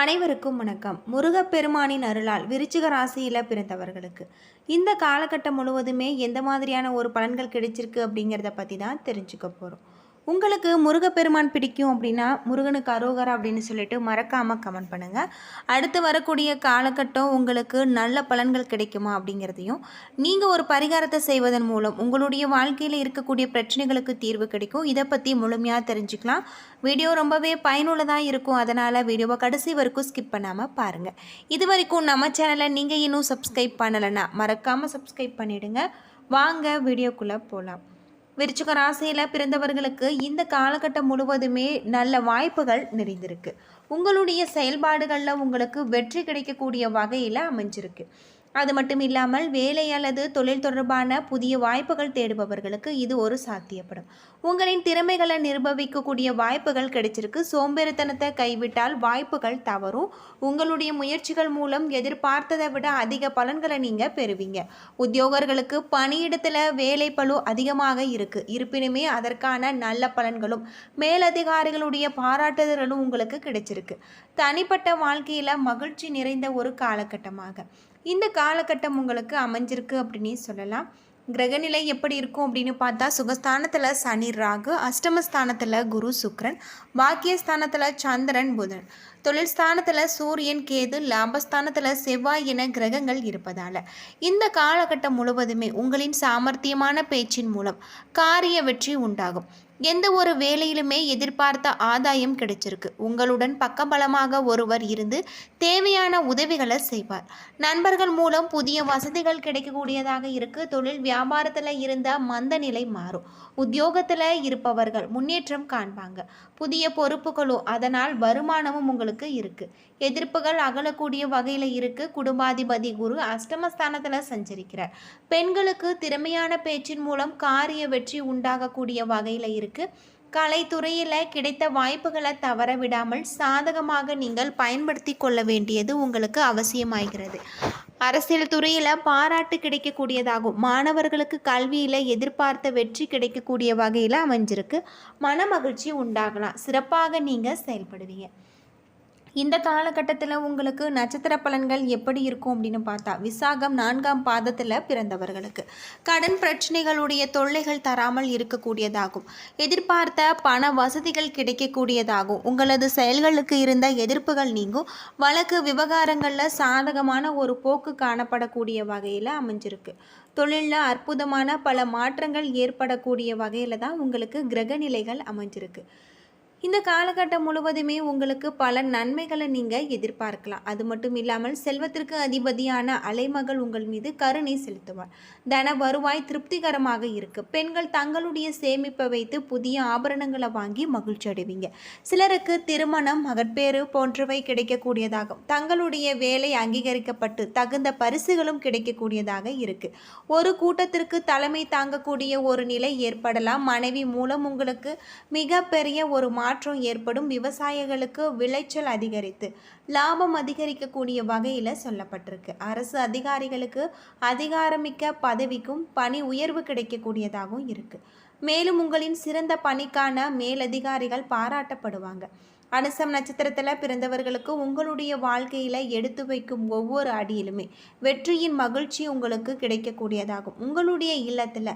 அனைவருக்கும் வணக்கம். முருகப்பெருமானின் அருளால் விருச்சிக ராசியில் பிறந்தவர்களுக்கு. இந்த காலகட்டம் முழுவதுமே எந்த மாதிரியான ஒரு பலன்கள் கிடைச்சிருக்கு அப்படிங்கிறத பற்றி தான் தெரிஞ்சுக்க போகிறோம் உங்களுக்கு முருகப்பெருமான் பிடிக்கும் அப்படின்னா முருகனுக்கு அரோகரா அப்படின்னு சொல்லிட்டு மறக்காமல் கமெண்ட் பண்ணுங்கள் அடுத்து வரக்கூடிய காலகட்டம் உங்களுக்கு நல்ல பலன்கள் கிடைக்குமா அப்படிங்கிறதையும் நீங்கள் ஒரு பரிகாரத்தை செய்வதன் மூலம் உங்களுடைய வாழ்க்கையில் இருக்கக்கூடிய பிரச்சனைகளுக்கு தீர்வு கிடைக்கும். இதை பற்றி முழுமையாக தெரிஞ்சுக்கலாம். வீடியோ ரொம்பவே பயனுள்ளதாக இருக்கும். அதனால் வீடியோவை கடைசி வரைக்கும் ஸ்கிப் பண்ணாமல் பாருங்கள் இது வரைக்கும் நம்ம சேனலை நீங்கள் இன்னும் சப்ஸ்கிரைப் பண்ணலைன்னா மறக்காமல் சப்ஸ்கிரைப் பண்ணிவிடுங்க வாங்க வீடியோக்குள்ளே போகலாம் விருச்சிக ராசியில் பிறந்தவர்களுக்கு இந்த காலகட்டம் முழுவதுமே நல்ல வாய்ப்புகள் நிறைந்திருக்கு. உங்களுடைய செயல்பாடுகளில் உங்களுக்கு வெற்றி கிடைக்கக்கூடிய வகையில் அமைஞ்சிருக்கு. அது மட்டும் இல்லாமல் வேலை அல்லது தொழில் தொடர்பான புதிய வாய்ப்புகள் தேடுபவர்களுக்கு இது ஒரு சாத்தியப்படும். உங்களின் திறமைகளை நிர்பவிக்கக்கூடிய வாய்ப்புகள் கிடைச்சிருக்கு. சோம்பேறித்தனத்தை கைவிட்டால் வாய்ப்புகள் தவறும். உங்களுடைய முயற்சிகள் மூலம் எதிர்பார்த்ததை விட அதிக பலன்களை நீங்கள் பெறுவீங்க. உத்தியோகர்களுக்கு பணியிடத்தில் வேலை பளு அதிகமாக இருக்கு. இருப்பினுமே அதற்கான நல்ல பலன்களும் மேலதிகாரிகளுடைய பாராட்டுதல்களும் உங்களுக்கு கிடைச்சிருக்கு. தனிப்பட்ட வாழ்க்கையில் மகிழ்ச்சி நிறைந்த ஒரு காலகட்டமாக. இந்த காலகட்டம் உங்களுக்கு அமைஞ்சிருக்கு அப்படின்னு சொல்லலாம். கிரகநிலை எப்படி இருக்கும் அப்படின்னு பார்த்தா சுகஸ்தானத்தில் சனி ராகு அஷ்டமஸ்தானத்தில் குரு சுக்ரன் பாக்கியஸ்தானத்தில் சந்திரன் புதன். தொழில் ஸ்தானத்தில் சூரியன் கேது லாபஸ்தானத்தில் செவ்வாய் என கிரகங்கள் இருப்பதால். இந்த காலகட்டம் முழுவதுமே உங்களின் சாமர்த்தியமான பேச்சின் மூலம் காரிய வெற்றி உண்டாகும். எந்த ஒரு வேலையிலுமே எதிர்பார்த்த ஆதாயம் கிடைச்சிருக்கு. உங்களுடன் பக்கபலமாக ஒருவர் இருந்து தேவையான உதவிகளை செய்வார். நண்பர்கள் மூலம் புதிய வசதிகள் கிடைக்கக்கூடியதாக இருக்கு. தொழில் வியாபாரத்தில் இருந்த மந்த நிலை மாறும். உத்தியோகத்தில் இருப்பவர்கள் முன்னேற்றம் காண்பாங்க. புதிய பொறுப்புகளோ அதனால் வருமானமும் உங்களுக்கு இருக்கு. எதிர்ப்புகள் அகலக்கூடிய வகையில் இருக்கு. குடும்பாதிபதி குரு அஷ்டமஸ்தானத்தில் சஞ்சரிக்கிறார். பெண்களுக்கு திறமையான பேச்சின் மூலம் காரிய வெற்றி உண்டாகக்கூடிய வகையில் இருக்குது கலைத்துறையில் கிடைத்த வாய்ப்புகளை தவற விடாமல் சாதகமாக நீங்கள் பயன்படுத்தி கொள்ள வேண்டியது உங்களுக்கு அவசியமாகிறது. அரசியல் துறையில் பாராட்டு கிடைக்கக்கூடியதாகும். மாணவர்களுக்கு கல்வியில் எதிர்பார்த்த வெற்றி கிடைக்கக்கூடிய வகையில் அமைஞ்சிருக்கு. மன மகிழ்ச்சி உண்டாகலாம். சிறப்பாக நீங்கள் செயல்படுவீங்க. இந்த காலகட்டத்தில் உங்களுக்கு நட்சத்திர பலன்கள் எப்படி இருக்கும் அப்படின்னு பார்த்தா விசாகம் நான்காம் பாதத்தில் பிறந்தவர்களுக்கு. கடன் பிரச்சனைகளுடைய தொல்லைகள் தராமல் இருக்கக்கூடியதாகும். எதிர்பார்த்த பண வசதிகள் கிடைக்கக்கூடியதாகும். உங்களது செயல்களுக்கு இருந்த எதிர்ப்புகள் நீங்கும். வழக்கு விவகாரங்களில் சாதகமான ஒரு போக்கு காணப்படக்கூடிய வகையில் அமைஞ்சிருக்கு. தொழிலில் அற்புதமான பல மாற்றங்கள் ஏற்படக்கூடிய வகையில் தான் உங்களுக்கு கிரகநிலைகள் அமைஞ்சிருக்கு. இந்த காலகட்டம் முழுவதுமே உங்களுக்கு பல நன்மைகளை நீங்கள் எதிர்பார்க்கலாம். அது மட்டும் இல்லாமல் செல்வத்திற்கு அதிபதியான அலைமகள் உங்கள் மீது கருணை செலுத்துவார் தன வருவாய் திருப்திகரமாக இருக்கு. பெண்கள் தங்களுடைய சேமிப்பை வைத்து புதிய ஆபரணங்களை வாங்கி மகிழ்ச்சி அடைவீங்க. சிலருக்கு திருமணம் மகப்பேறு போன்றவை கிடைக்கக்கூடியதாகும். தங்களுடைய வேலை அங்கீகரிக்கப்பட்டு தகுந்த பரிசுகளும் கிடைக்கக்கூடியதாக இருக்கு. ஒரு கூட்டத்திற்கு தலைமை தாங்கக்கூடிய ஒரு நிலை ஏற்படலாம். மனைவி மூலம் உங்களுக்கு மிகப்பெரிய ஒரு மாற்றம் ஏற்படும் விவசாயிகளுக்கு விளைச்சல் அதிகரித்து லாபம் அதிகரிக்கக்கூடிய வகையில் சொல்லப்பட்டிருக்கு. அரசு அதிகாரிகளுக்கு அதிகாரமிக்க பதவிக்கும் பணி உயர்வு கிடைக்கக்கூடியதாகவும் இருக்குது மேலும் உங்களின் சிறந்த பணிக்கான மேலதிகாரிகள் பாராட்டப்படுவாங்க. அனுசம் நட்சத்திரத்தில் பிறந்தவர்களுக்கு உங்களுடைய வாழ்க்கையில் எடுத்து வைக்கும் ஒவ்வொரு அடியிலுமே வெற்றியின் மகிழ்ச்சி உங்களுக்கு கிடைக்கக்கூடியதாகும். உங்களுடைய இல்லத்தில்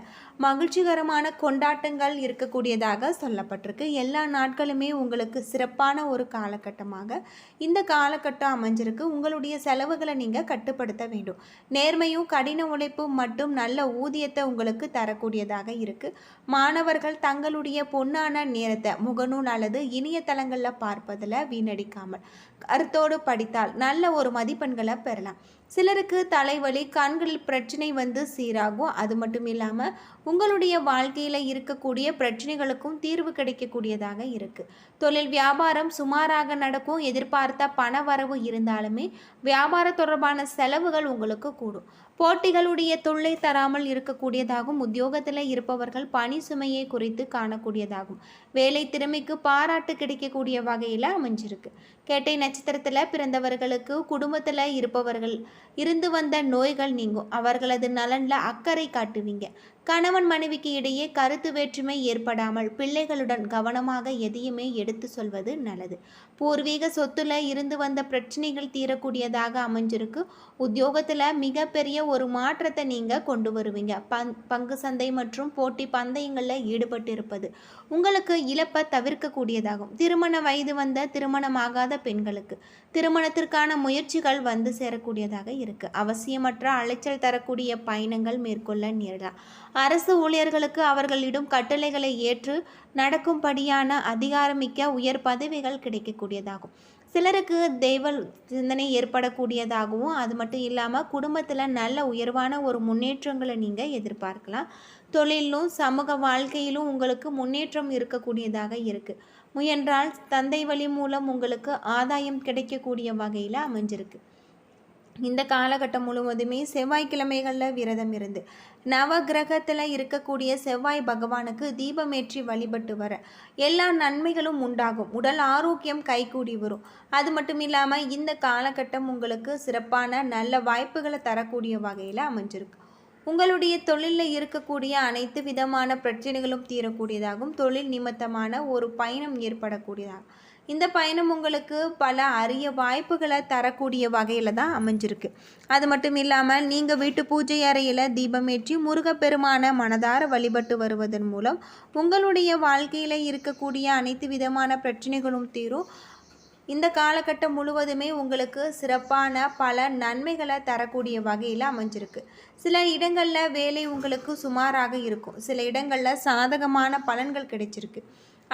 மகிழ்ச்சிகரமான கொண்டாட்டங்கள் இருக்கக்கூடியதாக சொல்லப்பட்டிருக்கு. எல்லா நாட்களுமே உங்களுக்கு சிறப்பான ஒரு காலகட்டமாக இந்த காலகட்டம் அமைஞ்சிருக்கு. உங்களுடைய செலவுகளை நீங்கள் கட்டுப்படுத்த வேண்டும். நேர்மையும் கடின உழைப்பும் மட்டும் நல்ல ஊதியத்தை உங்களுக்கு தரக்கூடியதாக இருக்குது மாணவர்கள் தங்களுடைய பொன்னான நேரத்தை முகநூல் அல்லது இணையதளங்களில் பார்ப்பதில் வீணடிக்காமல். கருத்தோடு படித்தால் நல்ல ஒரு மதிப்பெண்களை பெறலாம். சிலருக்கு தலைவலி கண்களில் பிரச்சனை வந்து சீராகும். அது மட்டும் இல்லாமல் உங்களுடைய வாழ்க்கையில் இருக்கக்கூடிய பிரச்சனைகளுக்கும் தீர்வு கிடைக்கக்கூடியதாக இருக்குது தொழில் வியாபாரம் சுமாராக நடக்கும். எதிர்பார்த்த பண வரவு இருந்தாலுமே வியாபார தொடர்பான செலவுகள் உங்களுக்கு கூடும். போட்டிகளுடைய தொல்லை தராமல் இருக்கக்கூடியதாகும் உத்தியோகத்தில் இருப்பவர்கள் பணி சுமையை குறித்து காணக்கூடியதாகும். வேலை திறமைக்கு பாராட்டு கிடைக்கக்கூடிய வகையில் அமைஞ்சிருக்கு. கேட்டை நட்சத்திரத்தில் பிறந்தவர்களுக்கு குடும்பத்தில் இருப்பவர்கள் இருந்து வந்த நோய்கள் நீங்கும். அவர்களது நலனில் அக்கறை காட்டுவீங்க. கணவன் மனைவிக்கு இடையே கருத்து வேற்றுமை ஏற்படாமல் பிள்ளைகளுடன் கவனமாக எதையுமே எடுத்து சொல்வது நல்லது. பூர்வீக சொத்துல இருந்து வந்த பிரச்சனைகள் தீரக்கூடியதாக அமைஞ்சிருக்கு. உத்தியோகத்தில் மிகப்பெரிய ஒரு மாற்றத்தை நீங்கள் கொண்டு வருவீங்க. பங் பங்கு சந்தை மற்றும் போட்டி பந்தயங்களில் ஈடுபட்டு இருப்பது உங்களுக்கு இழப்பை தவிர்க்கக்கூடியதாகும். திருமண வயது வந்த திருமணமாகாத பெண்களுக்கு திருமணத்திற்கான முயற்சிகள் வந்து சேரக்கூடியதாக இருக்கு. அவசியமற்ற அலைச்சல் தரக்கூடிய பயணங்கள் மேற்கொள்ள நேரலாம் அரசு ஊழியர்களுக்கு அவர்களிடம் கட்டளைகளை ஏற்று நடக்கும்படியான அதிகாரமிக்க உயர் பதவிகள் கிடைக்கக்கூடியதாகும். சிலருக்கு தெய்வ சிந்தனை ஏற்படக்கூடியதாகவும் அது மட்டும் இல்லாமல் குடும்பத்தில் நல்ல உயர்வான ஒரு முன்னேற்றங்களை நீங்கள் எதிர்பார்க்கலாம். தொழிலும் சமூக வாழ்க்கையிலும் உங்களுக்கு முன்னேற்றம் இருக்கக்கூடியதாக இருக்குது முயன்றால் தந்தை வழி மூலம் உங்களுக்கு ஆதாயம் கிடைக்கக்கூடிய வகையில் அமைஞ்சிருக்கு. இந்த காலகட்டம் முழுவதுமே செவ்வாய்க்கிழமைகளில் விரதம் இருந்து நவ கிரகத்தில் இருக்கக்கூடிய செவ்வாய் பகவானுக்கு தீபமேற்றி வழிபட்டு வர எல்லா நன்மைகளும் உண்டாகும். உடல் ஆரோக்கியம் கைகூடி வரும். அது மட்டும் இல்லாமல் இந்த காலகட்டம் உங்களுக்கு சிறப்பான நல்ல வாய்ப்புகளை தரக்கூடிய வகையில் அமைஞ்சிருக்கு. உங்களுடைய தொழிலில் இருக்கக்கூடிய அனைத்து விதமான பிரச்சனைகளும் தீரக்கூடியதாகவும் தொழில் நிமித்தமான ஒரு பயணம் ஏற்படக்கூடியதாகும். இந்த பயணம் உங்களுக்கு பல அரிய வாய்ப்புகளை தரக்கூடிய வகையில் தான் அமைஞ்சிருக்கு. அது மட்டும் இல்லாமல் நீங்கள் வீட்டு பூஜை அறையில் தீபமேற்றி முருகப்பெருமான மனதார வழிபட்டு வருவதன் மூலம் உங்களுடைய வாழ்க்கையில் இருக்கக்கூடிய அனைத்து விதமான பிரச்சனைகளும் தீரும். இந்த காலகட்டம் முழுவதுமே உங்களுக்கு சிறப்பான பல நன்மைகளை தரக்கூடிய வகையில் அமைஞ்சிருக்கு. சில இடங்களில் வேலை உங்களுக்கு சுமாராக இருக்கும். சில இடங்களில் சாதகமான பலன்கள் கிடைச்சிருக்கு.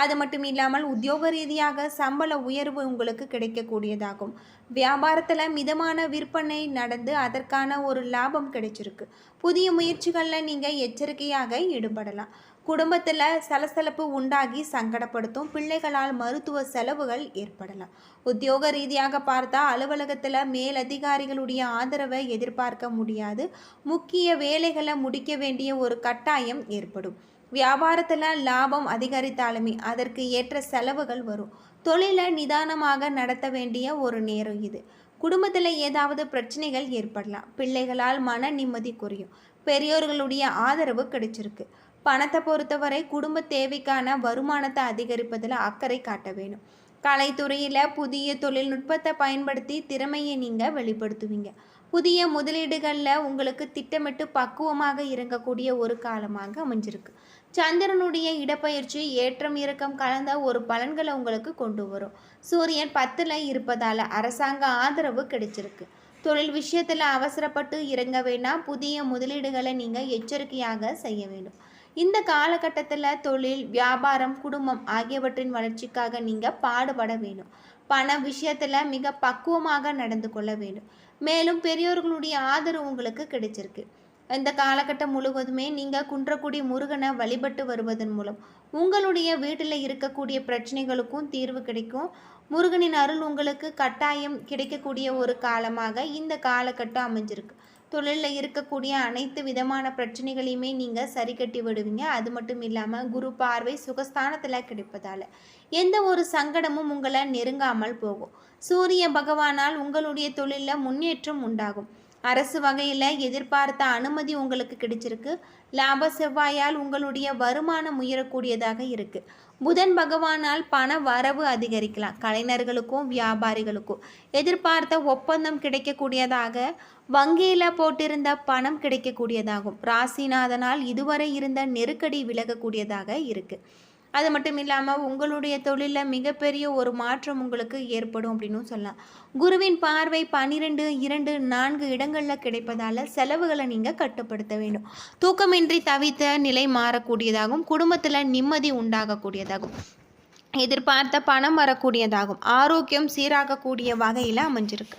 அது மட்டும் இல்லாமல் உத்தியோக ரீதியாக சம்பள உயர்வு உங்களுக்கு கிடைக்கக்கூடியதாகும். வியாபாரத்தில் மிதமான விற்பனை நடந்து அதற்கான ஒரு லாபம் கிடைச்சிருக்கு. புதிய முயற்சிகளில் நீங்கள் எச்சரிக்கையாக ஈடுபடலாம். குடும்பத்தில் சலசலப்பு உண்டாகி சங்கடப்படுத்தும் பிள்ளைகளால் மருத்துவ செலவுகள் ஏற்படலாம். உத்தியோக ரீதியாக பார்த்தா அலுவலகத்தில் மேலதிகாரிகளுடைய ஆதரவை எதிர்பார்க்க முடியாது. முக்கிய வேலைகளை முடிக்க வேண்டிய ஒரு கட்டாயம் ஏற்படும். வியாபாரத்தில் லாபம் அதிகரித்தாலுமே அதற்கு ஏற்ற செலவுகள் வரும். தொழிலை நிதானமாக நடத்த வேண்டிய ஒரு நேரம் இது. குடும்பத்தில் ஏதாவது பிரச்சனைகள் ஏற்படலாம். பிள்ளைகளால் மன நிம்மதி குறையும். பெரியோர்களுடைய ஆதரவு கிடைச்சிருக்கு. பணத்தை பொறுத்தவரை குடும்ப தேவைக்கான வருமானத்தை அதிகரிப்பதில் அக்கறை காட்ட வேணும். கலைத்துறையில் புதிய தொழில்நுட்பத்தை பயன்படுத்தி திறமையை நீங்கள் வெளிப்படுத்துவீங்க. புதிய முதலீடுகளில் உங்களுக்கு திட்டமிட்டு பக்குவமாக இறங்கக்கூடிய ஒரு காலமாக அமைஞ்சிருக்கு. சந்திரனுடைய இடப்பயிற்சி ஏற்றம் இறக்கம் கலந்த ஒரு பலன்களை உங்களுக்கு கொண்டு வரும். சூரியன் பத்தில் இருப்பதால் அரசாங்க ஆதரவு கிடைச்சிருக்கு. தொழில் விஷயத்தில் அவசரப்பட்டு இறங்க வேண்டாம். புதிய முதலீடுகளை நீங்கள் எச்சரிக்கையாக செய்ய வேண்டும். இந்த காலகட்டத்தில் தொழில் வியாபாரம் குடும்பம் ஆகியவற்றின் வளர்ச்சிக்காக நீங்கள் பாடுபட வேணும் பண விஷயத்தில் மிக பக்குவமாக நடந்து கொள்ள வேண்டும். மேலும் பெரியோர்களுடைய ஆதரவு உங்களுக்கு கிடைச்சிருக்கு. இந்த காலகட்டம் முழுவதுமே நீங்கள் குன்றக்குடி முருகனை வழிபட்டு வருவதன் மூலம் உங்களுடைய வீட்டில் இருக்கக்கூடிய பிரச்சனைகளுக்கும் தீர்வு கிடைக்கும். முருகனின் அருள் உங்களுக்கு கட்டாயம் கிடைக்கக்கூடிய ஒரு காலமாக இந்த காலகட்டம் அமைஞ்சிருக்கு. தொழிலில் இருக்கக்கூடிய அனைத்து விதமான பிரச்சனைகளையுமே நீங்கள் சரி கட்டி விடுவீங்க. அது மட்டும் இல்லாமல் குரு பார்வை சுகஸ்தானத்தில் கிடைப்பதால் எந்த ஒரு சங்கடமும் உங்களை நெருங்காமல் போகும். சூரிய பகவானால் உங்களுடைய தொழிலில் முன்னேற்றம் உண்டாகும். அரசு வகையில் எதிர்பார்த்த அனுமதி உங்களுக்கு கிடைச்சிருக்கு. லாப செவ்வாயால் உங்களுடைய வருமானம் உயரக்கூடியதாக இருக்குது புதன் பகவானால் பண வரவு அதிகரிக்கலாம். கலைஞர்களுக்கும் வியாபாரிகளுக்கும். எதிர்பார்த்த ஒப்பந்தம் கிடைக்கக்கூடியதாக வங்கியில் போட்டிருந்த பணம் கிடைக்கக்கூடியதாகும். ராசிநாதனால் இதுவரை இருந்த நெருக்கடி விலகக்கூடியதாக இருக்குது அது மட்டும் இல்லாமல் உங்களுடைய தொழிலில் மிகப்பெரிய ஒரு மாற்றம் உங்களுக்கு ஏற்படும் அப்படின்னு சொல்லலாம். குருவின் பார்வை பன்னிரெண்டு இரண்டு நான்கு இடங்களில் கிடைப்பதால் செலவுகளை நீங்கள் கட்டுப்படுத்த வேண்டும். தூக்கமின்றி தவித்த நிலை மாறக்கூடியதாகும். குடும்பத்தில் நிம்மதி உண்டாகக்கூடியதாகும். எதிர்பார்த்த பணம் வரக்கூடியதாகும். ஆரோக்கியம் சீராகக்கூடிய வகையில் அமைஞ்சிருக்கு.